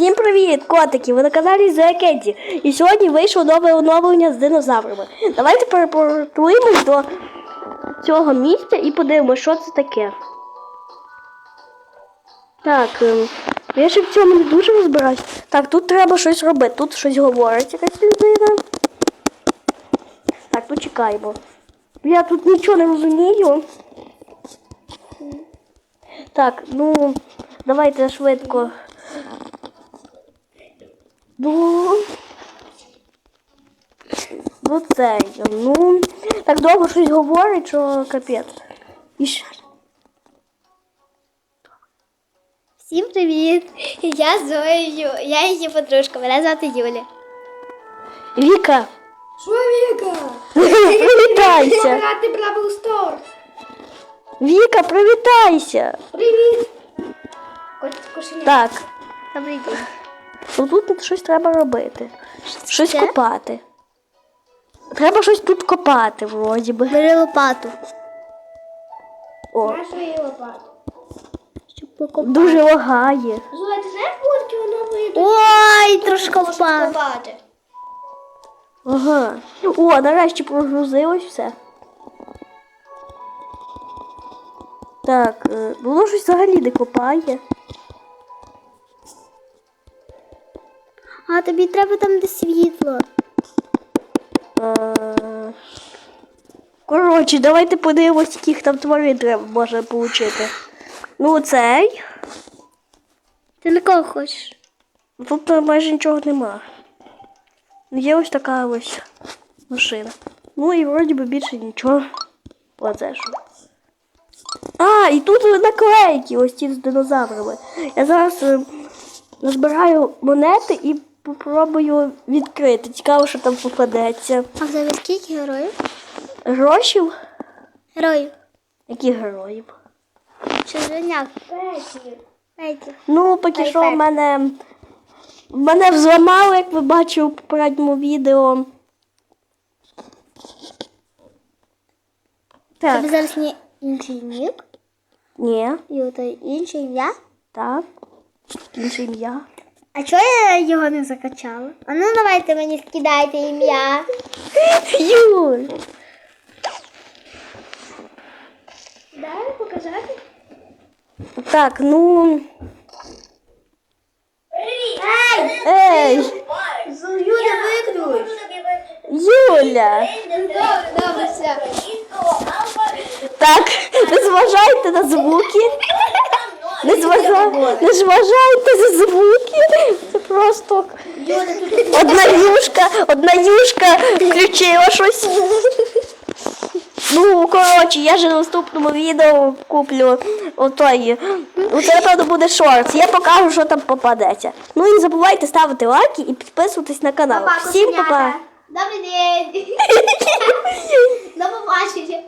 Всім привіт, котики! Ви на каналі The Candy. І сьогодні вийшло нове оновлення з динозаврами. Давайте перепортуємось до цього місця і подивимося, що це таке. Так, ем, я ще в цьому не дуже розбираюсь. Так, тут треба щось робити. Тут щось говорить якась людина. Так, почекаємо. Я тут нічого не розумію. Так, ну, давайте швидко. Ну, ну цей, ну, так довго щось говорить, що капець. І ще. Всім привіт! Я Зоя, Ю- я її подружка, мене звати Юля. Віка, Що Віка? привітайся. Грати Бравл Стор. Віка, привітайся. Привіт. Кошеня. Так, Добрий день. Ну тут щось треба робити. Щось це? копати. Треба щось тут копати, вроді би. Бери лопату. О, Нашої лопати. Щоб покопати. дуже лагає. Зоя, ти знаєш будки воно вийде? Ой, трошки впав. Лопати. Ага. О, нарешті прогрузилось все. Так, е, воно щось взагалі не копає. А тобі треба там, де світло. Е, Коротше, давайте подивимось, яких там тварин треба можна отримати. Ну, цей. Ти на кого хочеш? Тут е, майже нічого нема. Є ось така ось машина. Ну і вроді би більше нічого. Оце що. А, і тут наклейки ось ті з динозаврами. Я зараз е, назбираю монети і попробую відкрити. Цікаво, що там попадеться. А в тебе скільки героїв? Грошів? Героїв. Яких героїв? Петі. Петі. Ну, поки що в мене. Мене взламали, як ви бачили у попередньому відео. Так, Тобі зараз не інший нік. ні, І ото інше ім'я. так. Інше ім'я. А чого я його не закачала? А ну давайте мені скидайте ім'я. Юль! Дай показати. Так, ну. Ей! Ей! Юля, виключ. Юля! Добре, добре, все. Так, зважайте на звуки. Не, зважа... не зважайте за звуки. Це просто. Одна юшка, одна юшка включила щось. Ну, коротше, я же в наступному відео куплю отой. Це, напевно, буде шорт. Я покажу, що там попадеться. Ну і не забувайте ставити лайки і підписуватись на канал. Всім па-па! Добрий день. До побачення.